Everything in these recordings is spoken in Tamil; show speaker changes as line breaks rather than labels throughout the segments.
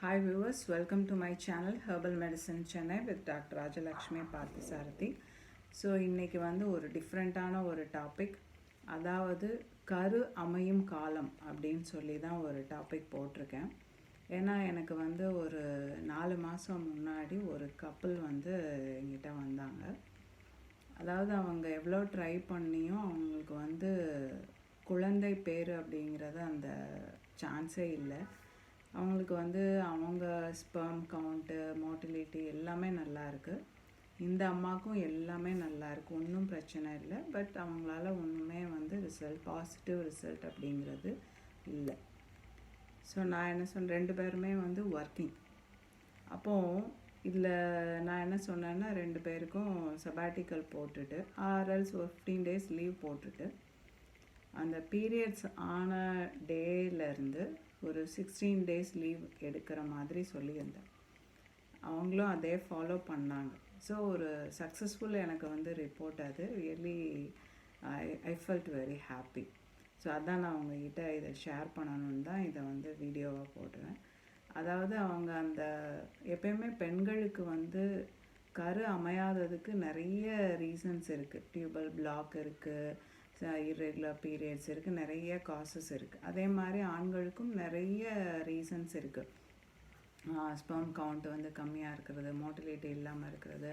Hi viewers welcome to my channel herbal medicine Chennai with doctor Rajalakshmi Parthisarathy. So இன்றைக்கி வந்து ஒரு டிஃப்ரெண்ட்டான ஒரு டாபிக் அதாவது கரு அமையும் காலம் அப்படின்னு சொல்லி தான் ஒரு டாபிக் போட்டிருக்கேன். ஏன்னா எனக்கு வந்து ஒரு நாலு மாதம் முன்னாடி ஒரு கப்பல் வந்து எங்கிட்ட வந்தாங்க. அதாவது அவங்க எவ்வளோ ட்ரை பண்ணியும் அவங்களுக்கு வந்து குழந்தை பேர் அப்படிங்கிறது அந்த சான்ஸே இல்லை. அவங்களுக்கு வந்து அவங்க ஸ்பெர்ம் கவுண்ட்டு மோட்டிலிட்டி எல்லாமே நல்லா இருக்குது இந்த அம்மாவுக்கும் எல்லாமே நல்லா இருக்குது ஒன்றும் பிரச்சனை இல்லை. பட் அவங்களால ஒன்றுமே வந்து ரிசல்ட் பாசிட்டிவ் ரிசல்ட் அப்படிங்கிறது இல்லை. ஸோ நான் என்ன சொன்னேன் ரெண்டு பேருமே வந்து ஒர்க்கிங் அப்போது இதில் நான் என்ன சொன்னேன்னா ரெண்டு பேருக்கும் சபாட்டிக்கல் போட்டுட்டு ஆர்எல்ஸ் ஒரு ஃபிஃப்டீன் டேஸ் லீவ் போட்டுட்டு அந்த பீரியட்ஸ் ஆன டேலேருந்து ஒரு சிக்ஸ்டீன் டேஸ் லீவ் எடுக்கிற மாதிரி சொல்லியிருந்தேன். அவங்களும் அதே ஃபாலோ பண்ணாங்க. ஸோ ஒரு சக்ஸஸ்ஃபுல் எனக்கு வந்து ரிப்போர்ட் அது. Really I I felt very happy so அதான் நான் அவங்கக்கிட்ட இதை ஷேர் பண்ணணுன்னு தான் இதை வந்து வீடியோவாக போடுறேன். அதாவது அவங்க அந்த எப்பயுமே பெண்களுக்கு வந்து கரு அமையாததுக்கு நிறைய ரீசன்ஸ் இருக்குது டியூபல் பிளாக் இருக்குது இர்ரெகுலர் பீரியட்ஸ் இருக்குது நிறைய காசஸ் இருக்குது அதே மாதிரி ஆண்களுக்கும் நிறைய ரீசன்ஸ் இருக்குது ஸ்பெர்ம் கவுண்ட் வந்து கம்மியாக இருக்கிறது மோட்டிலிட்டி இல்லாமல் இருக்கிறது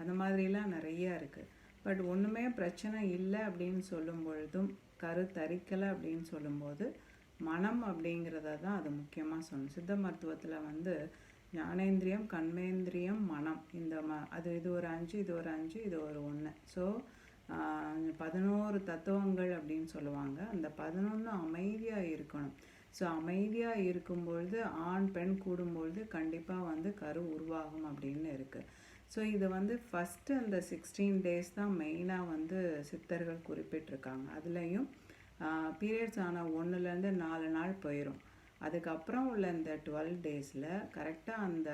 அந்த மாதிரிலாம் நிறையா இருக்குது பட் ஒன்றுமே பிரச்சனை இல்லை அப்படின்னு சொல்லும் பொழுதும் கரு தரிக்கலை அப்படின்னு சொல்லும்போது மனம் அப்படிங்கிறத தான் அது முக்கியமாக சொல்லணும். சித்த மருத்துவத்தில் வந்து ஞானேந்திரியம் கண்மேந்திரியம் மனம். இந்த ம அது இது ஒரு அஞ்சு இது ஒரு அஞ்சு இது ஒரு ஒன்று ஸோ பதினோரு தத்துவங்கள் அப்படின்னு சொல்லுவாங்க. அந்த பதினொன்று அமைதியாக இருக்கணும். ஸோ அமைதியாக இருக்கும்பொழுது ஆண் பெண் கூடும்பொழுது கண்டிப்பாக வந்து கரு உருவாகும் அப்படின்னு இருக்குது ஸோ இது வந்து ஃபஸ்ட்டு அந்த சிக்ஸ்டீன் டேஸ் தான் மெயினாக வந்து சித்தர்கள் குறிப்பிட்டிருக்காங்க. அதுலேயும் பீரியட்ஸ் ஆன ஒன்றுலேருந்து நாலு நாள் போயிடும் அதுக்கப்புறம் உள்ள இந்த டுவெல் டேஸில் கரெக்டாக அந்த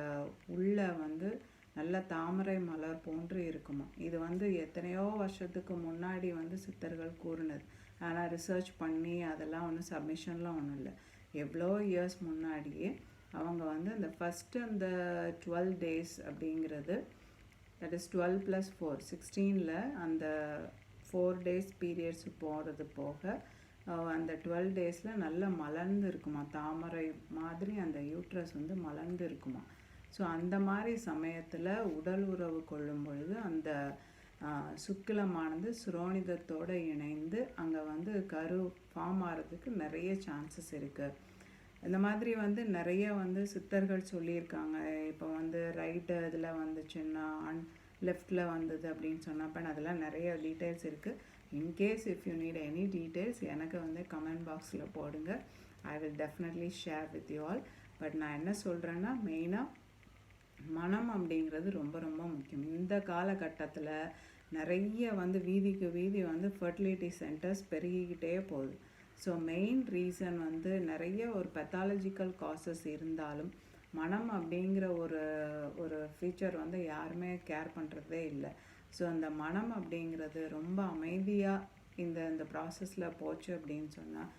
உள்ள வந்து நல்ல தாமரை மலர் போன்று இருக்குமா? இது வந்து எத்தனையோ வருஷத்துக்கு முன்னாடி வந்து சித்தர்கள் கூறினது. ஆனால் ரிசர்ச் பண்ணி அதெல்லாம் ஒன்றும் சப்மிஷன்லாம் ஒன்றும் இல்லை. எவ்வளோ இயர்ஸ் முன்னாடியே அவங்க வந்து அந்த ஃபஸ்ட்டு அந்த டுவெல் டேஸ் அப்படிங்கிறது that is twelve plus four சிக்ஸ்டீனில் அந்த ஃபோர் டேஸ் பீரியட்ஸ் போகிறது போக அந்த டுவெல் டேஸில் நல்லா மலர்ந்து இருக்குமா? தாமரை மாதிரி அந்த யூட்ரஸ் வந்து மலர்ந்து இருக்குமா? ஸோ அந்த மாதிரி சமயத்தில் உடல் உறவு கொள்ளும் பொழுது அந்த சுக்கிலமானது சுரோனிதத்தோடு இணைந்து அங்கே வந்து கரு ஃபார்ம் ஆகிறதுக்கு நிறைய சான்சஸ் இருக்குது இந்த மாதிரி வந்து நிறைய வந்து சித்தர்கள் சொல்லியிருக்காங்க. இப்போ வந்து ரைட்டு இதில் வந்துச்சுன்னா அன் லெஃப்டில் வந்தது அப்படின்னு சொன்னப்போ அதெல்லாம் நிறைய டீட்டெயில்ஸ் இருக்குது in case if you need any details எனக்கு வந்து கமெண்ட் பாக்ஸில் போடுங்க. I will definitely share with you all but நான் என்ன சொல்கிறேன்னா மெயினாக மனம் அப்படிங்கிறது ரொம்ப ரொம்ப முக்கியம். இந்த காலகட்டத்தில் நிறைய வந்து வீதிக்கு வீதி வந்து ஃபர்டிலிட்டி சென்டர்ஸ் பெருகிக்கிட்டே போகுது. ஸோ மெயின் ரீசன் வந்து நிறைய ஒரு பெத்தாலஜிக்கல் காசஸ் இருந்தாலும் மனம் அப்படிங்கிற ஒரு ஒரு ஃபீச்சர் வந்து யாருமே கேர் பண்ணுறதே இல்லை. ஸோ அந்த மனம் அப்படிங்கிறது ரொம்ப அமைதியாக இந்த இந்த ப்ராசஸில் போச்சு அப்படின்னு சொன்னால்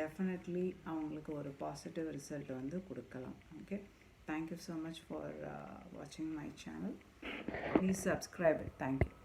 டெஃபினெட்லி அவங்களுக்கு ஒரு பாசிட்டிவ் ரிசல்ட் வந்து கொடுக்கலாம். Okay thank you so much for uh, watching my channel. Please subscribe it. Thank you